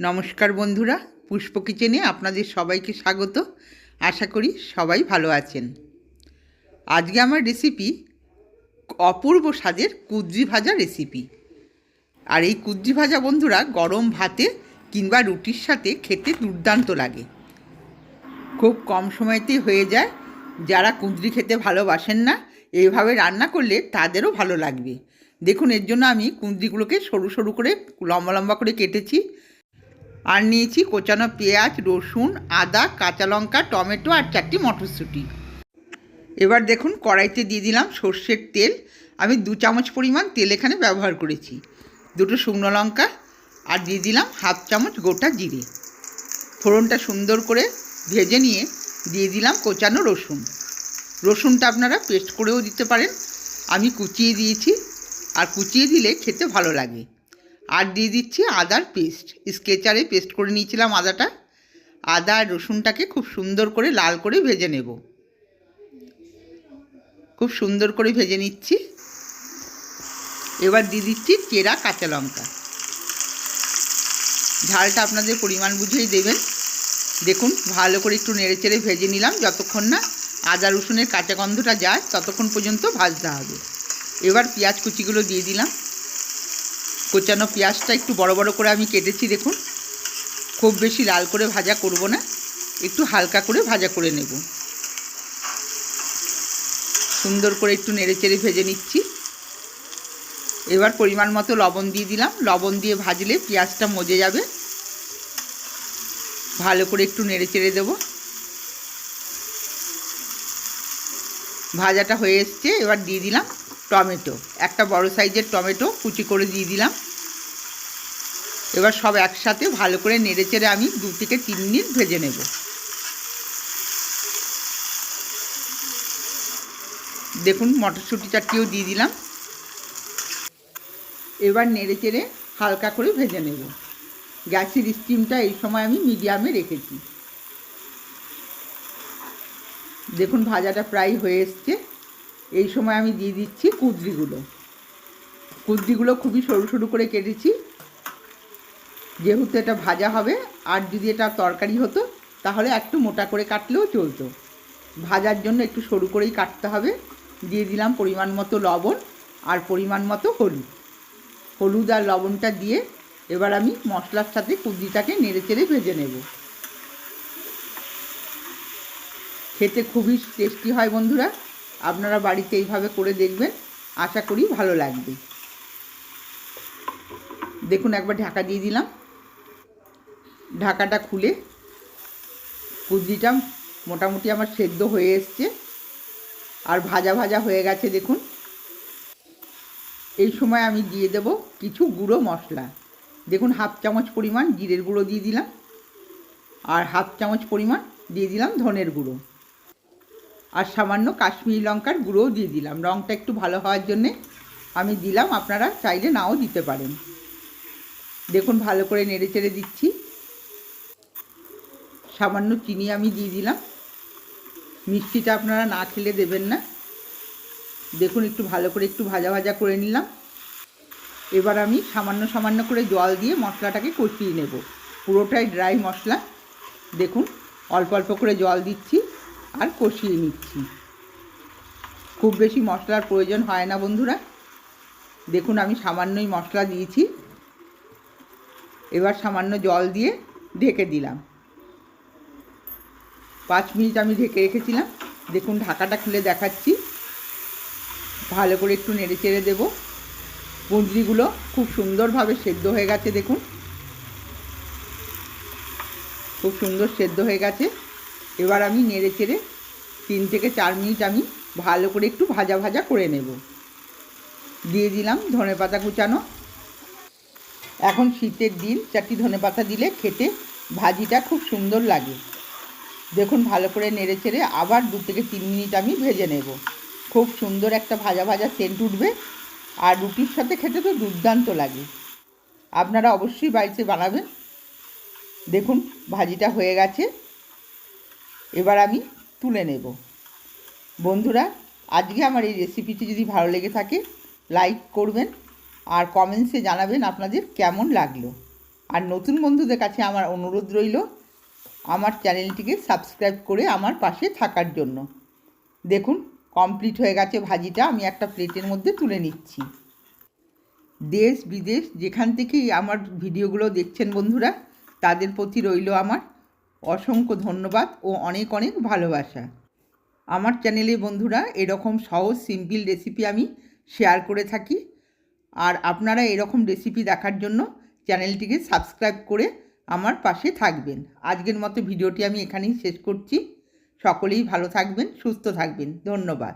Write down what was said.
নমস্কার বন্ধুরা, পুষ্প কিচেনে আপনাদের সবাইকে স্বাগত। আশা করি সবাই ভালো আছেন। আজকে আমার রেসিপি অপূর্ব স্বাদের কুদ্রি ভাজা রেসিপি আর এই কুদ্রি ভাজা বন্ধুরা, গরম ভাতে কিংবা রুটির সাথে খেতে দুর্দান্ত লাগে। খুব কম সময়তে হয়ে যায়। যারা কুঁদরি খেতে ভালোবাসেন না এইভাবে রান্না করলে তাদেরও ভালো লাগবে। দেখুন, এর জন্য আমি কুঁদরিগুলোকে সরু সরু করে লম্বা লম্বা করে কেটেছি। আর নিয়েছি কোচানো পেঁয়াজ, রসুন, আদা, কাঁচা লঙ্কা, টমেটো আর চারটি মটরশুঁটি। এবার দেখুন কড়াইতে দিয়ে দিলাম সর্ষের তেল। আমি দু চামচ পরিমাণ তেল এখানে ব্যবহার করেছি। দুটো শুকনো লঙ্কা আর দিয়ে দিলাম হাফ চামচ গোটা জিরে। ফোড়নটা সুন্দর করে ভেজে নিয়ে দিয়ে দিলাম কোচানো রসুন। রসুনটা আপনারা পেস্ট করেও দিতে পারেন। আমি কুচিয়ে দিয়েছি। আর কুচিয়ে দিলে খেতে ভালো লাগে। আর দিয়ে দিচ্ছি আদার পেস্ট। স্কেচারে পেস্ট করে নিয়েছিলাম আদাটা। আদা আর রসুনটাকে খুব সুন্দর করে লাল করে ভেজে নেব। খুব সুন্দর করে ভেজে নিচ্ছি। এবার দিয়ে দিচ্ছি চেরা কাঁচা লঙ্কা। ঝালটা আপনাদের পরিমাণ বুঝেই দেবেন। দেখুন, ভালো করে একটু নেড়ে চেড়ে ভেজে নিলাম। যতক্ষণ না আদা রসুনের কাঁচা গন্ধটা যায়, ততক্ষণ পর্যন্ত ভাজতে হবে। এবার পেঁয়াজ কুচিগুলো দিয়ে দিলাম। কোচানো পেঁয়াজটা একটু বড় বড় করে আমি কেটেছি, দেখুন। খুব বেশি লাল করে ভাজা করব না, একটু হালকা করে ভাজা করে নেব। সুন্দর করে একটু নেড়ে চেড়ে ভেজে নিচ্ছি। এবার পরিমাণ মতো লবণ দিয়ে দিলাম। লবণ দিয়ে ভাজলে পেঁয়াজটা মজে যাবে। ভালো করে একটু নেড়ে চেড়ে দেবো। ভাজাটা হয়ে এসছে, এবার দিয়ে দিলাম টমেটো। একটা বড় সাইজের টমেটো কুচি করে দিয়ে দিলাম। এবার সব একসাথে ভালো করে নেড়ে চেড়ে আমি দু থেকে তিন মিনিট ভেজে নেব। দেখুন মটরশুঁটি চারটিও দিয়ে দিলাম। এবার নেড়ে চেড়ে হালকা করে ভেজে নেব। গ্যাসের স্টিমটা এই সময় আমি মিডিয়ামে রেখেছি। দেখুন ভাজাটা প্রায় হয়ে এসছে। এই সময় আমি দিয়ে দিচ্ছি কুদরিগুলো। কুদরিগুলো খুবই সরু সরু করে কেটেছি। যেহেতু এটা ভাজা হবে, আর যদি এটা তরকারি হতো, তাহলে একটু মোটা করে কাটলেও চলতো। ভাজার জন্য একটু সরু করেই কাটতে হবে। দিয়ে দিলাম পরিমাণ মতো লবণ আর পরিমাণ মতো হলুদ। হলুদ আর লবণটা দিয়ে এবার আমি মশলার সাথে কুদরিটাকে নেড়ে চেড়ে ভেজে নেব। খেতে খুবই টেস্টি হয় বন্ধুরা। আপনারা বাড়িতে এইভাবে করে দেখবেন। আশা করি ভালো লাগবে। দেখুন, একবার ঢাকা দিয়ে দিলাম। ঢাকাটা খুলে কুদরিটা মোটামুটি আমার সেদ্ধ হয়ে এসছে। আর ভাজা ভাজা হয়ে গেছে, দেখুন। এই সময় আমি দিয়ে দেব কিছু গুঁড়ো মশলা। দেখুন, হাফ চামচ পরিমাণ জিরের গুঁড়ো দিয়ে দিলাম। আর হাফ চামচ পরিমাণ দিয়ে দিলাম ধনের গুঁড়ো। আর সামান্য কাশ্মীরি লঙ্কার গুঁড়োও দিয়ে দিলাম। রঙটা একটু ভালো হওয়ার জন্যে আমি দিলাম, আপনারা চাইলে নাও দিতে পারেন। দেখুন, ভালো করে নেড়ে চেড়ে দিচ্ছি। সামান্য চিনি আমি দিয়ে দিলাম। মিষ্টিটা আপনারা না খেলে দেবেন না। দেখুন, একটু ভালো করে একটু ভাজা ভাজা করে নিলাম। এবার আমি সামান্য সামান্য করে জল দিয়ে মশলাটাকে কষিয়ে নেব। পুরোটাই ড্রাই মশলা। দেখুন, অল্প অল্প করে জল দিচ্ছি। আর কষিয়ে নিচ্ছি। খুব বেশি মশলার প্রয়োজন হয় না বন্ধুরা। দেখুন আমি সামান্যই মশলা দিয়েছি। এবার সামান্য জল দিয়ে ঢেকে দিলাম। পাঁচ মিনিট আমি ঢেকে রেখেছিলাম। দেখুন ঢাকাটা খুলে দেখাচ্ছি। ভালো করে একটু নেড়ে চেড়ে দেবো। কুঁদরিগুলো খুব সুন্দরভাবে সেদ্ধ হয়ে গেছে, দেখুন। খুব সুন্দর সেদ্ধ হয়ে গেছে। এবার আমি নেড়ে চেড়ে তিন থেকে চার মিনিট আমি ভালো করে একটু ভাজা ভাজা করে নেব। দিয়ে দিলাম ধনে পাতা কুচানো। এখন শীতের দিন, চারটি ধনে পাতা দিলে খেতে ভাজিটা খুব সুন্দর লাগে। দেখুন ভালো করে নেড়ে চেড়ে আবার দু থেকে তিন মিনিট আমি ভেজে নেব। খুব সুন্দর একটা ভাজা ভাজা সেন্ট উঠবে আর রুটির সাথে খেতে তো দুর্দান্ত লাগে। আপনারা অবশ্যই বাড়িতে বানাবেন। দেখুন ভাজিটা হয়ে গেছে। এবার আমি তুলে নেব। বন্ধুরা, আজকে আমার এই রেসিপিটি যদি ভালো লেগে থাকে লাইক করবেন আর কমেন্টসে জানাবেন আপনাদের কেমন লাগল। আর নতুন বন্ধুদের কাছে আমার অনুরোধ রইল, আমার চ্যানেলটিকে সাবস্ক্রাইব করে আমার পাশে থাকার জন্য। দেখুন কমপ্লিট হয়ে গেছে ভাজিটা, আমি একটা প্লেটের মধ্যে তুলে নিচ্ছি। দেশ বিদেশ যেখান থেকেই আমার ভিডিওগুলো দেখছেন বন্ধুরা, তাদের প্রতি রইল আমার অসংখ্য ধন্যবাদ ও অনেক অনেক ভালোবাসা। আমার চ্যানেলে বন্ধুরা এরকম সহজ, সিম্পল রেসিপি আমি শেয়ার করে থাকি। আর আপনারা এরকম রেসিপি দেখার জন্য চ্যানেলটিকে সাবস্ক্রাইব করে আমার পাশে থাকবেন। আজকের মতো ভিডিওটি আমি এখানেই শেষ করছি। সকলেই ভালো থাকবেন, সুস্থ থাকবেন। ধন্যবাদ।